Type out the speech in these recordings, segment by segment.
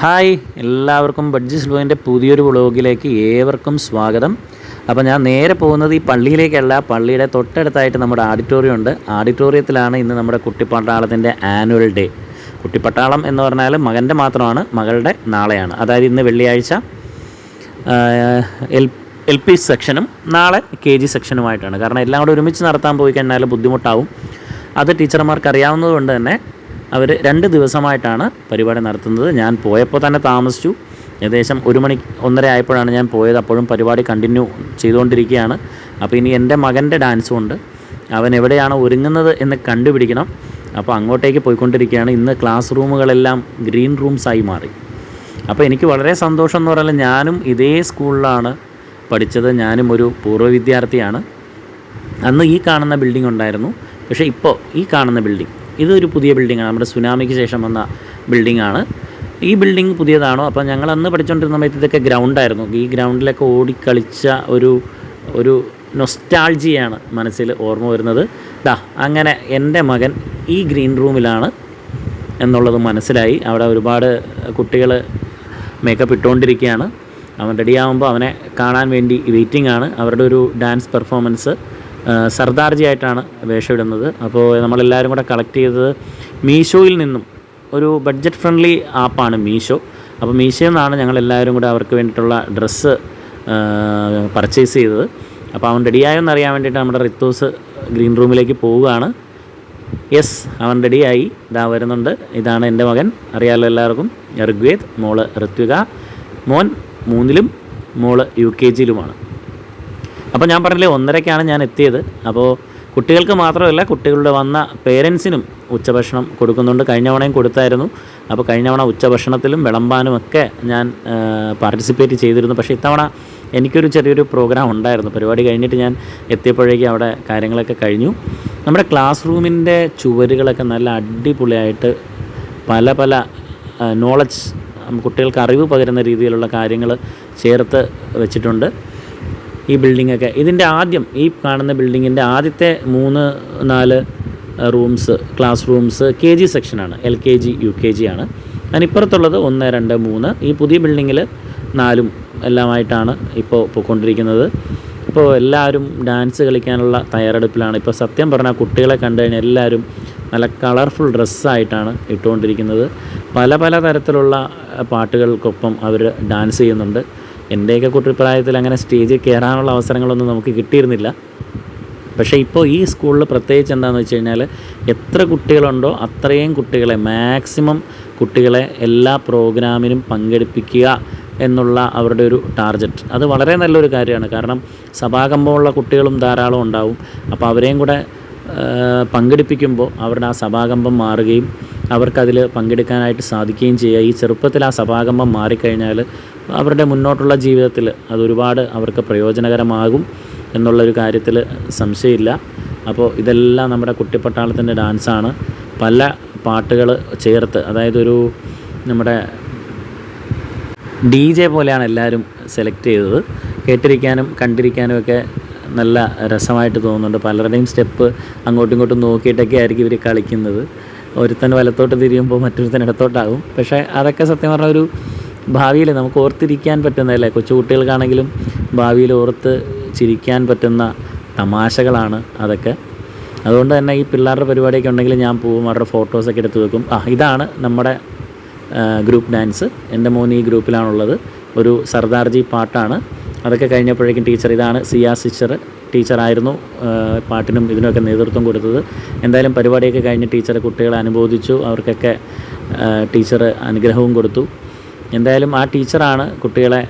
Hi എല്ലാവർക്കും budgie സ്ലോയിന്റെ പുതിയൊരു വ്ളോഗിലേക്ക് ഏവർക്കും സ്വാഗതം. അപ്പോൾ ഞാൻ നേരെ പോകുന്നത് ഈ പള്ളിയിലേക്കല്ല പള്ളിയുടെ തൊട്ടടുത്തായിട്ട് നമ്മുടെ ഓഡിറ്റോറിയം ഉണ്ട്. ഓഡിറ്റോറിയത്തിലാണ് ഇന്ന് നമ്മുടെ കുട്ടിപ്പട്ടാളത്തിന്റെ ആനുവൽ ഡേ കുട്ടിപ്പട്ടാളം എന്ന് പറഞ്ഞാൽ മകന്റെ മാത്രമാണ് മകളുടെ നാളെയാണ്. അതായത് ഇന്ന് വെള്ളിയാഴ്ച എൽ എൽ പി സെക്ഷനും നാളെ കെ ജി സെക്ഷനുമായിട്ടാണ്. കാരണം എല്ലാം കൂടെ ഒരുമിച്ച് നടത്താൻ പോയി കഴിഞ്ഞാൽ ബുദ്ധിമുട്ടാവും. അത് ടീച്ചർമാർക്ക് അറിയാവുന്നതുകൊണ്ട് തന്നെ അവർ രണ്ട് ദിവസമായിട്ടാണ് പരിപാടി നടത്തുന്നത്. ഞാൻ പോയപ്പോൾ തന്നെ താമസിച്ചു. ഏകദേശം ഒരു മണി ഒന്നര ആയപ്പോഴാണ് ഞാൻ പോയത്. അപ്പോഴും പരിപാടി കണ്ടിന്യൂ ചെയ്തുകൊണ്ടിരിക്കുകയാണ്. അപ്പോൾ ഇനി എന്റെ മകന്റെ ഡാൻസും ഉണ്ട്. അവൻ എവിടെയാണ് ഒരുങ്ങുന്നത് എന്ന് കണ്ടുപിടിക്കണം. അപ്പോൾ അങ്ങോട്ടേക്ക് പോയിക്കൊണ്ടിരിക്കുകയാണ്. ഇന്ന് ക്ലാസ് റൂമുകളെല്ലാം ഗ്രീൻ റൂംസായി മാറി. അപ്പോൾ എനിക്ക് വളരെ സന്തോഷം എന്ന് പറഞ്ഞാൽ ഞാനും ഇതേ സ്കൂളിലാണ് പഠിച്ചത്. ഞാനും ഒരു പൂർവ വിദ്യാർത്ഥിയാണ്. അന്ന് ഈ കാണുന്ന ബിൽഡിംഗ് ഉണ്ടായിരുന്നു. പക്ഷേ ഇപ്പോൾ ഈ കാണുന്ന ബിൽഡിംഗ് ഇതൊരു പുതിയ ബിൽഡിങ്ങാണ് നമ്മുടെ സുനാമിക്ക് ശേഷം വന്ന ബിൽഡിംഗ് ആണ്. ഈ ബിൽഡിംഗ് പുതിയതാണോ? അപ്പോൾ ഞങ്ങൾ അന്ന് പഠിച്ചുകൊണ്ടിരുന്ന സമയത്ത് ഇതൊക്കെ ഗ്രൗണ്ടായിരുന്നു ഈ ഗ്രൗണ്ടിലൊക്കെ ഓടിക്കളിച്ച ഒരു ഒരു നൊസ്റ്റാൾജിയാണ് മനസ്സിൽ ഓർമ്മ വരുന്നത്. ദാ അങ്ങനെ എന്റെ മകൻ ഈ ഗ്രീൻ റൂമിലാണ് എന്നുള്ളത് മനസ്സിലായി. അവിടെ ഒരുപാട് കുട്ടികൾ മേക്കപ്പ് ഇട്ടുകൊണ്ടിരിക്കുകയാണ് അവൻ റെഡിയാവുമ്പോൾ അവനെ കാണാൻ വേണ്ടി വെയിറ്റിംഗ് ആണ്. അവരുടെ ഒരു ഡാൻസ് പെർഫോമൻസ് സർദാർജി ആയിട്ടാണ് വേഷമിടുന്നത്. അപ്പോൾ നമ്മളെല്ലാവരും കൂടെ കളക്ട് ചെയ്തത് മീഷോയിൽ നിന്നും ഒരു ബഡ്ജറ്റ് ഫ്രണ്ട്ലി ആപ്പാണ് മീഷോ അപ്പോൾ മീഷോയിൽ നിന്നാണ് ഞങ്ങളെല്ലാവരും കൂടെ അവർക്ക് വേണ്ടിയിട്ടുള്ള ഡ്രസ്സ് പർച്ചേസ് ചെയ്തത്. അപ്പോൾ അവൻ റെഡിയായെന്ന് അറിയാൻ വേണ്ടിയിട്ട് നമ്മുടെ റിത്തോസ് ഗ്രീൻ റൂമിലേക്ക് പോവുകയാണ്. യെസ് അവൻ റെഡിയായി ഇതാ വരുന്നുണ്ട്. ഇതാണ് എന്റെ മകൻ. അറിയാമല്ലോ എല്ലാവർക്കും. ഋഗ്വേദ് മോൾ ഋത്വിക. മോൻ മൂന്നിലും മോൾ യു കെ ജിയിലുമാണ്. അപ്പോൾ ഞാൻ പറഞ്ഞില്ലേ ഒന്നരയ്ക്കാണ് ഞാൻ എത്തിയത്. അപ്പോൾ കുട്ടികൾക്ക് മാത്രമല്ല കുട്ടികളുടെ വന്ന പേരൻസിനും ഉച്ചഭക്ഷണം കൊടുക്കുന്നുണ്ട്. കഴിഞ്ഞ തവണയും കൊടുത്തായിരുന്നു. അപ്പോൾ കഴിഞ്ഞ തവണ ഉച്ചഭക്ഷണത്തിലും വിളമ്പാനും ഒക്കെ ഞാൻ പാർട്ടിസിപ്പേറ്റ് ചെയ്തിരുന്നു. പക്ഷേ ഇത്തവണ എനിക്കൊരു ചെറിയൊരു പ്രോഗ്രാം ഉണ്ടായിരുന്നു. പരിപാടി കഴിഞ്ഞിട്ട് ഞാൻ എത്തിയപ്പോഴേക്കും അവിടെ കാര്യങ്ങളൊക്കെ കഴിഞ്ഞു. നമ്മുടെ ക്ലാസ് റൂമിന്റെ ചുവരുകളൊക്കെ നല്ല അടിപൊളിയായിട്ട് പല പല നോളജ് കുട്ടികൾക്ക് അറിവ് പകരുന്ന രീതിയിലുള്ള കാര്യങ്ങൾ ചേർത്ത് വെച്ചിട്ടുണ്ട്. ഈ ബിൽഡിങ്ങൊക്കെ ഇതിന്റെ ആദ്യം ഈ കാണുന്ന ബിൽഡിങ്ങിന്റെ ആദ്യത്തെ മൂന്ന് നാല് rooms class rooms K G സെക്ഷനാണ് L K G U K G ആണ്. അതിനിപ്പുറത്തുള്ളത് ഒന്ന് രണ്ട് മൂന്ന്. ഈ പുതിയ ബിൽഡിങ്ങിൽ നാലും എല്ലാമായിട്ടാണ് ഇപ്പോൾ പോയിക്കൊണ്ടിരിക്കുന്നത് ഇപ്പോൾ എല്ലാവരും ഡാൻസ് കളിക്കാനുള്ള തയ്യാറെടുപ്പിലാണ്. ഇപ്പോൾ സത്യം പറഞ്ഞാൽ കുട്ടികളെ കണ്ടു കഴിഞ്ഞാൽ എല്ലാവരും നല്ല കളർഫുൾ ഡ്രസ്സായിട്ടാണ് ഇട്ടുകൊണ്ടിരിക്കുന്നത്. പല പല തരത്തിലുള്ള പാട്ടുകൾക്കൊപ്പം അവർ ഡാൻസ് ചെയ്യുന്നുണ്ട്. എന്റെയൊക്കെ കുട്ടിപ്രായത്തിൽ അങ്ങനെ സ്റ്റേജിൽ കയറാനുള്ള അവസരങ്ങളൊന്നും നമുക്ക് കിട്ടിയിരുന്നില്ല. പക്ഷേ ഇപ്പോൾ ഈ സ്കൂളിൽ പ്രത്യേകിച്ച് എന്താണെന്ന് വെച്ച് കഴിഞ്ഞാൽ എത്ര കുട്ടികളുണ്ടോ അത്രയും കുട്ടികളെ മാക്സിമം കുട്ടികളെ എല്ലാ പ്രോഗ്രാമിനും പങ്കെടുപ്പിക്കുക എന്നുള്ള അവരുടെ ഒരു ടാർഗറ്റ് അത് വളരെ നല്ലൊരു കാര്യമാണ്. കാരണം സഭാകമ്പമുള്ള കുട്ടികളും ധാരാളം ഉണ്ടാവും. അപ്പോൾ അവരെയും കൂടെ പങ്കെടുപ്പിക്കുമ്പോൾ അവരുടെ ആ സഭാകമ്പം മാറുകയും അവർക്കതിൽ പങ്കെടുക്കാനായിട്ട് സാധിക്കുകയും ചെയ്യുക. ഈ ചെറുപ്പത്തിൽ ആ സഭാകമ്പം മാറിക്കഴിഞ്ഞാൽ അവരുടെ മുന്നോട്ടുള്ള ജീവിതത്തിൽ അതൊരുപാട് അവർക്ക് പ്രയോജനകരമാകും എന്നുള്ളൊരു കാര്യത്തിൽ സംശയമില്ല. അപ്പോൾ ഇതെല്ലാം നമ്മുടെ കുട്ടിപ്പട്ടാളത്തിന്റെ ഡാൻസാണ്. പല പാട്ടുകൾ ചേർത്ത് അതായത് ഒരു നമ്മുടെ ഡി ജെ പോലെയാണ് എല്ലാവരും സെലക്ട് ചെയ്തത്. കേട്ടിരിക്കാനും കണ്ടിരിക്കാനും ഒക്കെ നല്ല രസമായിട്ട് തോന്നുന്നുണ്ട്. പലരുടെയും സ്റ്റെപ്പ് അങ്ങോട്ടും ഇങ്ങോട്ടും നോക്കിയിട്ടൊക്കെ ആയിരിക്കും ഇവർ കളിക്കുന്നത്. ഒരുത്തൻ വലത്തോട്ട് തിരിയുമ്പോൾ മറ്റൊരുത്തൻ ഇടത്തോട്ടാകും. പക്ഷേ അതൊക്കെ സത്യം പറഞ്ഞ ഒരു ഭാവിയിൽ നമുക്ക് ഓർത്തിരിക്കാൻ പറ്റുന്നതല്ലേ? കൊച്ചുകുട്ടികൾക്കാണെങ്കിലും ഭാവിയിൽ ഓർത്ത് ചിരിക്കാൻ പറ്റുന്ന തമാശകളാണ് അതൊക്കെ. അതുകൊണ്ട് തന്നെ ഈ പിള്ളേരുടെ പരിപാടിയൊക്കെ ഉണ്ടെങ്കിൽ ഞാൻ പോവും അവരുടെ ഫോട്ടോസൊക്കെ എടുത്ത് വെക്കും. ആ ഇതാണ് നമ്മുടെ ഗ്രൂപ്പ് ഡാൻസ്. എന്റെ മോൻ ഈ ഗ്രൂപ്പിലാണുള്ളത്. ഒരു സർദാർജി പാട്ടാണ്. അതൊക്കെ കഴിഞ്ഞപ്പോഴേക്കും ടീച്ചർ ഇതാണ് സിയാ സിസ്റ്റർ. ടീച്ചറായിരുന്നു പാട്ടിനും ഇതിനൊക്കെ നേതൃത്വം കൊടുത്തത്. എന്തായാലും പരിപാടിയൊക്കെ കഴിഞ്ഞ് ടീച്ചർ കുട്ടികളെ അനുബോധിച്ചു. അവർക്കൊക്കെ ടീച്ചർ അനുഗ്രഹവും കൊടുത്തു. എന്തായാലും ആ ടീച്ചറാണ് കുട്ടികളെ.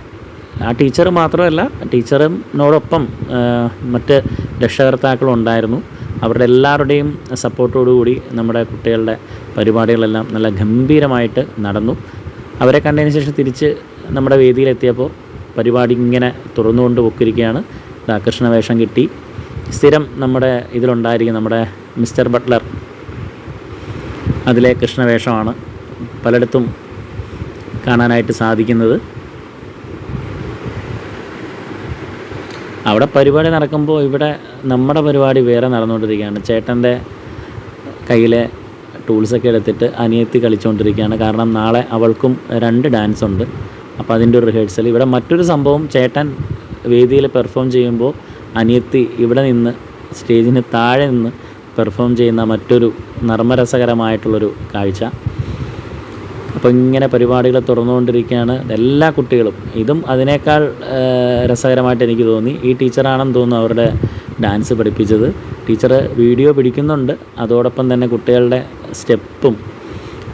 ആ ടീച്ചർ മാത്രമല്ല ടീച്ചറിനോടൊപ്പം മറ്റ് രക്ഷകർത്താക്കളും ഉണ്ടായിരുന്നു അവരുടെ എല്ലാവരുടെയും സപ്പോർട്ടോടുകൂടി നമ്മുടെ കുട്ടികളുടെ പരിപാടികളെല്ലാം നല്ല ഗംഭീരമായിട്ട് നടന്നു. അവരെ കണ്ടതിന് ശേഷം തിരിച്ച് നമ്മുടെ വേദിയിലെത്തിയപ്പോൾ പരിപാടി ഇങ്ങനെ തുറന്നുകൊണ്ട് പൊക്കിരിക്കുകയാണ്. കൃഷ്ണ വേഷം കിട്ടി. സ്ഥിരം നമ്മുടെ ഇതിലുണ്ടായിരിക്കും നമ്മുടെ മിസ്റ്റർ ബട്ട്ലർ അതിലെ കൃഷ്ണവേഷമാണ് പലയിടത്തും കാണാനായിട്ട് സാധിക്കുന്നത്. അവിടെ പരിപാടി നടക്കുമ്പോൾ ഇവിടെ നമ്മുടെ പരിപാടി വേറെ നടന്നുകൊണ്ടിരിക്കുകയാണ്. ചേട്ടന്റെ കയ്യിലെ ടൂൾസൊക്കെ എടുത്തിട്ട് അനിയത്തി കളിച്ചുകൊണ്ടിരിക്കുകയാണ്. കാരണം നാളെ അവൾക്കും രണ്ട് ഡാൻസ് ഉണ്ട്. അപ്പോൾ അതിന്റെ ഒരു റിഹേഴ്സൽ ഇവിടെ മറ്റൊരു സംഭവം ചേട്ടൻ വേദിയിൽ പെർഫോം ചെയ്യുമ്പോൾ അനിയത്തി ഇവിടെ നിന്ന് സ്റ്റേജിന് താഴെ നിന്ന് പെർഫോം ചെയ്യുന്ന മറ്റൊരു നർമ്മരസകരമായിട്ടുള്ളൊരു കാഴ്ച. അപ്പോൾ ഇങ്ങനെ പരിപാടികൾ തുറന്നുകൊണ്ടിരിക്കുകയാണ് എല്ലാ കുട്ടികളും. ഇതും അതിനേക്കാൾ രസകരമായിട്ട് എനിക്ക് തോന്നി. ഈ ടീച്ചറാണെന്ന് തോന്നുന്നു അവരുടെ ഡാൻസ് പഠിപ്പിച്ചത്. ടീച്ചർ വീഡിയോ പിടിക്കുന്നുണ്ട്. അതോടൊപ്പം തന്നെ കുട്ടികളുടെ സ്റ്റെപ്പും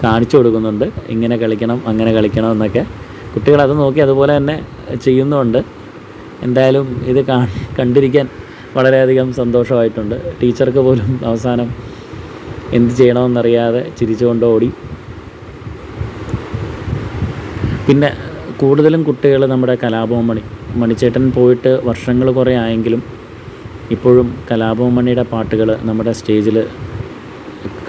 കാണിച്ചു കൊടുക്കുന്നുണ്ട്. ഇങ്ങനെ കളിക്കണം അങ്ങനെ കളിക്കണം എന്നൊക്കെ. കുട്ടികൾ അത് നോക്കി അതുപോലെ തന്നെ ചെയ്യുന്നുണ്ട്. എന്തായാലും ഇത് കണ്ടിരിക്കാൻ വളരെയധികം സന്തോഷമായിട്ടുണ്ട്. ടീച്ചർക്ക് പോലും അവസാനം എന്ത് ചെയ്യണമെന്നറിയാതെ ചിരിച്ചുകൊണ്ട് ഓടി. പിന്നെ കൂടുതലും കുട്ടികൾ നമ്മുടെ കലാഭവൻ മണി മണിച്ചേട്ടൻ പോയിട്ട് വർഷങ്ങൾ കുറേ ആയെങ്കിലും ഇപ്പോഴും കലാഭവൻ മണിയുടെ പാട്ടുകൾ നമ്മുടെ സ്റ്റേജിൽ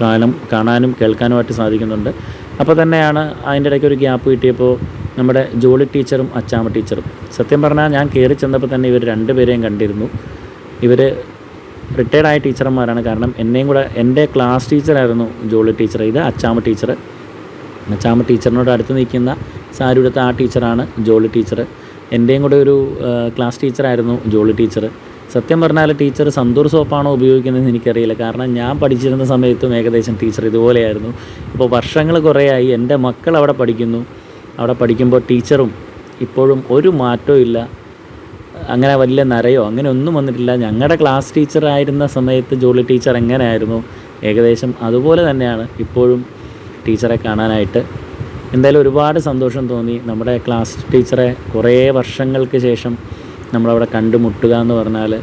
കാലം കാണാനും കേൾക്കാനുമായിട്ട് സാധിക്കുന്നുണ്ട്. അപ്പോൾ തന്നെയാണ് അതിന്റെ ഇടയ്ക്ക് ഒരു ഗ്യാപ്പ് കിട്ടിയപ്പോൾ നമ്മുടെ ജോളി ടീച്ചറും അച്ചാമ്മ ടീച്ചറും. സത്യം പറഞ്ഞാൽ ഞാൻ കയറി ചെന്നപ്പോൾ തന്നെ ഇവർ രണ്ടുപേരെയും കണ്ടിരുന്നു. ഇവർ റിട്ടയർഡായ ടീച്ചർമാരാണ്. കാരണം എന്നെയും കൂടെ എന്റെ ക്ലാസ് ടീച്ചറായിരുന്നു ജോളി ടീച്ചർ ഇത് അച്ചാമ്മ ടീച്ചർ അച്ചാമ്മ ടീച്ചറിനോട് അടുത്ത് നിൽക്കുന്ന സാരി ആ ടീച്ചറാണ് ജോളി ടീച്ചർ. എന്റെയും കൂടെ ഒരു ക്ലാസ് ടീച്ചറായിരുന്നു ജോളി ടീച്ചർ. സത്യം പറഞ്ഞാൽ ടീച്ചർ സന്തൂർ സോപ്പാണോ ഉപയോഗിക്കുന്നതെന്ന് എനിക്കറിയില്ല. കാരണം ഞാൻ പഠിച്ചിരുന്ന സമയത്തും ഏകദേശം ടീച്ചർ ഇതുപോലെയായിരുന്നു. ഇപ്പോൾ വർഷങ്ങൾ കുറേയായി എന്റെ മക്കൾ അവിടെ പഠിക്കുന്നു. അവിടെ പഠിക്കുമ്പോൾ ടീച്ചറും ഇപ്പോഴും ഒരു മാറ്റവും ഇല്ല. അങ്ങനെ വലിയ നരയോ അങ്ങനെ ഒന്നും വന്നിട്ടില്ല. ഞങ്ങളുടെ ക്ലാസ് ടീച്ചറായിരുന്ന സമയത്ത് ജോളി ടീച്ചർ എങ്ങനെയായിരുന്നു? ഏകദേശം അതുപോലെ തന്നെയാണ്. ഇപ്പോഴും ടീച്ചറെ കാണാനായിട്ട് എന്തായാലും ഒരുപാട് സന്തോഷം തോന്നി. നമ്മുടെ ക്ലാസ് ടീച്ചറെ കുറേ വർഷങ്ങൾക്ക് ശേഷം നമ്മളവിടെ കണ്ടുമുട്ടുക എന്ന് പറഞ്ഞാൽ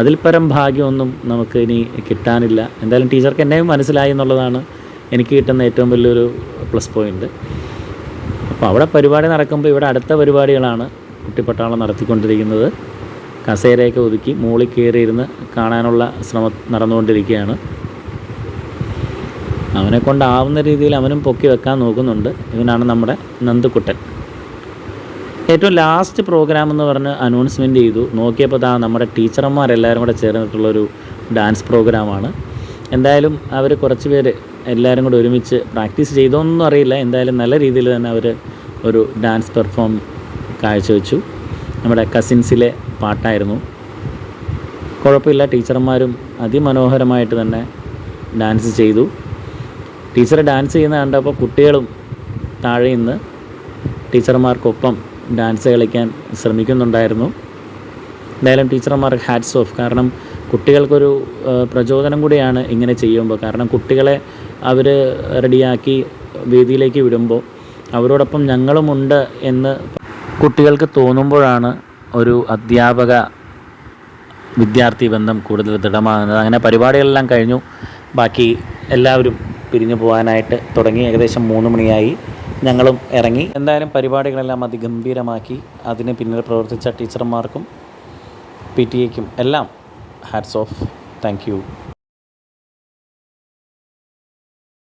അതിൽ പരം ഭാഗ്യമൊന്നും നമുക്ക് ഇനി കിട്ടാനില്ല. എന്തായാലും ടീച്ചർക്ക് എന്നെയും മനസ്സിലായി എന്നുള്ളതാണ് എനിക്ക് കിട്ടുന്ന ഏറ്റവും വലിയൊരു പ്ലസ് പോയിന്റ് അപ്പോൾ അവിടെ പരിപാടി നടക്കുമ്പോൾ ഇവിടെ അടുത്ത പരിപാടികളാണ് കുട്ടിപ്പട്ടാളം നടത്തിക്കൊണ്ടിരിക്കുന്നത്. കസേരയൊക്കെ ഒതുക്കി മുകളിൽ കയറിയിരുന്ന് കാണാനുള്ള ശ്രമം നടന്നുകൊണ്ടിരിക്കുകയാണ്. അവനെ കൊണ്ടാവുന്ന രീതിയിൽ അവനും പൊക്കി വെക്കാൻ നോക്കുന്നുണ്ട്. ഇവനാണ് നമ്മുടെ നന്ദുക്കുട്ടൻ. ഏറ്റവും ലാസ്റ്റ് പ്രോഗ്രാം എന്ന് പറഞ്ഞ് അനൗൺസ്മെന്റ് ചെയ്തു. നോക്കിയപ്പോൾ താ നമ്മുടെ ടീച്ചർമാരെല്ലാവരും കൂടെ ചേർന്നിട്ടുള്ളൊരു ഡാൻസ് പ്രോഗ്രാമാണ് എന്തായാലും അവർ കുറച്ച് പേര് എല്ലാവരും കൂടെ ഒരുമിച്ച് പ്രാക്ടീസ് ചെയ്തോന്നും അറിയില്ല. എന്തായാലും നല്ല രീതിയിൽ തന്നെ അവർ ഒരു ഡാൻസ് പെർഫോം കാഴ്ചവെച്ചു. നമ്മുടെ കസിൻസിലെ പാട്ടായിരുന്നു. കുഴപ്പമില്ല ടീച്ചർമാരും അതിമനോഹരമായിട്ട് തന്നെ ഡാൻസ് ചെയ്തു. ടീച്ചർ ഡാൻസ് ചെയ്യുന്ന കണ്ടപ്പോൾ കുട്ടികളും താഴെ നിന്ന് ടീച്ചർമാർക്കൊപ്പം ഡാൻസ് കളിക്കാൻ ശ്രമിക്കുന്നുണ്ടായിരുന്നു. എന്തായാലും ടീച്ചർമാർക്ക് ഹാറ്റ്സ് ഓഫ് കാരണം കുട്ടികൾക്കൊരു പ്രചോദനം കൂടിയാണ് ഇങ്ങനെ ചെയ്യുമ്പോൾ. കാരണം കുട്ടികളെ അവർ റെഡിയാക്കി വേദിയിലേക്ക് വിടുമ്പോൾ അവരോടൊപ്പം ഞങ്ങളുമുണ്ട് എന്ന് കുട്ടികൾക്ക് തോന്നുമ്പോഴാണ് ഒരു അധ്യാപക വിദ്യാർത്ഥി ബന്ധം കൂടുതൽ ദൃഢമാകുന്നത്. അങ്ങനെ പരിപാടികളെല്ലാം കഴിഞ്ഞു. ബാക്കി എല്ലാവരും പിരിഞ്ഞു പോകാനായിട്ട് തുടങ്ങി. ഏകദേശം മൂന്ന് മണിയായി. ഞങ്ങളും ഇറങ്ങി. എന്തായാലും പരിപാടികളെല്ലാം അതിഗംഭീരമാക്കി. അതിന് പിന്നിൽ പ്രവർത്തിച്ച ടീച്ചർമാർക്കും പി ടി എക്കും എല്ലാം ഹാറ്റ്സ് ഓഫ് താങ്ക്